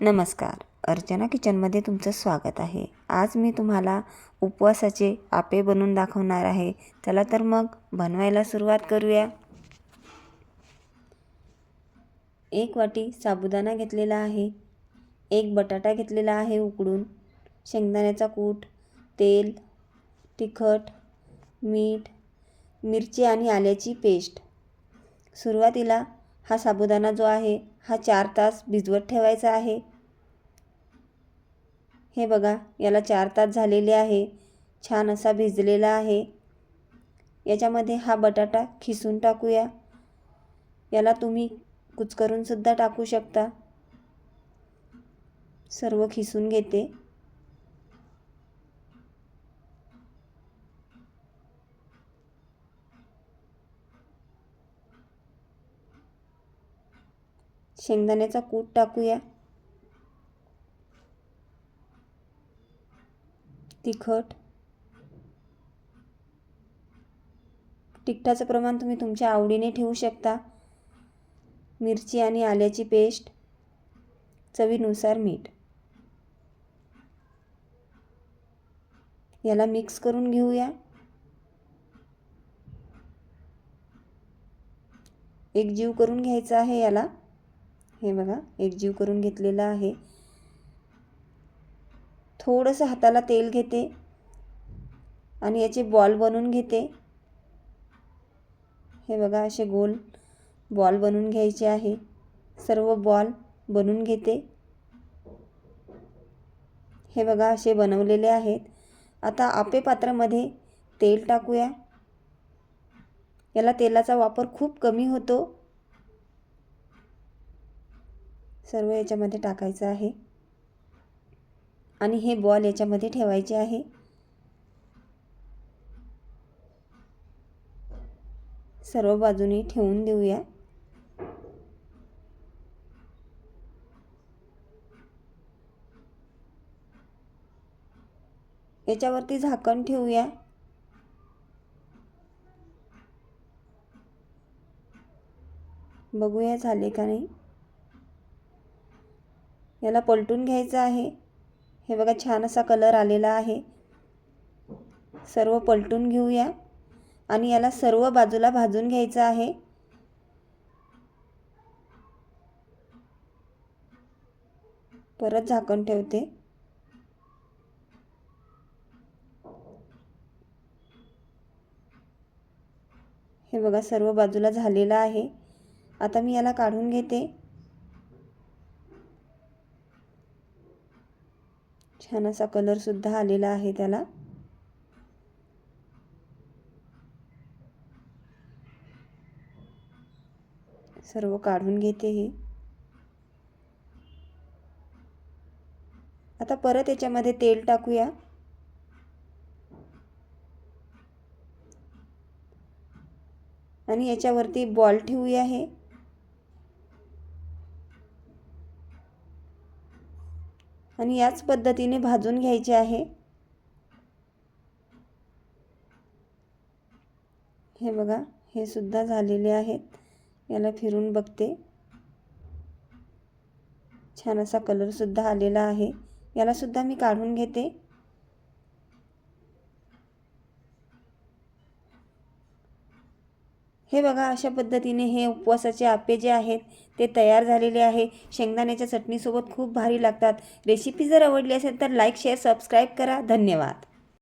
नमस्कार. अर्चना किचनमध्ये तुमचं स्वागत आहे. आज मी तुम्हाला उपवासाचे आपे बनवून दाखवणार आहे. चला तर मग बनवायला सुरुवात करूया. एक वाटी साबुदाणा घेतलेला आहे. एक बटाटा घेतलेला आहे उकडून. शेंगदाण्याचा कूट तेल तिखट मीठ मिरची आणि आल्याची पेस्ट. सुरुवातीला हा साबुदाणा जो आहे हा चार तास भिजवत ठेवायचा आहे. हे बघा याला चार तास झालेले आहे. छान असा भिजलेला आहे. याच्यामध्ये हा बटाटा खिसून टाकूया. याला तुम्ही कुचकरूनसुद्धा टाकू शकता. सर्व खिसून घेते. शेंगदाण्याचा कूट टाकूया. तिखट. तिखटाचं प्रमाण तुम्ही तुमच्या आवडीने ठेवू शकता. मिरची आणि आल्याची पेस्ट. चवीनुसार मीठ. याला मिक्स करून घेऊया. एक जीव करून घ्यायचा आहे याला. हे बघा एकजीव करून घेतलेला आहे. थोडंसं हाताला तेल घेते आणि याचे बॉल बनवून घेते. हे बघा असे गोल बॉल बनवून घ्यायचे आहे. सर्व बॉल बनवून घेते. हे बघा असे बनवलेले आहेत. आता आपे पात्रामध्ये तेल टाकूया. याला तेलाचा वापर खूप कमी होतो. सर्व याच्यामध्ये टाकायचं आहे. आणि हे बॉल याच्यामध्ये ठेवायचे आहे. सर्व बाजूने ठेवून देऊया. याच्यावरती झाकण ठेवूया. बघूया झाले का नाही. याला पलटून घ्यायचं आहे. हे बघा छान असा कलर आलेला आहे. सर्व पलटून घेऊया. आणि याला सर्व बाजूला भाजून घ्यायचं आहे. परत झाकण ठेवते. हे बघा सर्व बाजूला झालेलं आहे. आता मी याला काढून घेते. छान असा कलरसुद्धा आलेला आहे त्याला. सर्व काढून घेते हे. आता परत याच्यामध्ये तेल टाकूया. आणि याच्यावरती बॉल ठेवूया हे. आणि याच पद्धतीने भाजून घ्यायचे आहे. हे बघा हे सुद्धा झालेले आहेत. याला फिरून बघते. छान असा कलरसुद्धा आलेला आहे. यालासुद्धा मी काढून घेते. हे बघा अशा पद्धतीने हे उपवासाचे आपे जे आहेत ते तयार झालेले आहे. शेंगदाण्याच्या चटणीसोबत खूप भारी लागतात. रेसिपी जर आवडली असेल तर लाईक शेअर सबस्क्राईब करा. धन्यवाद.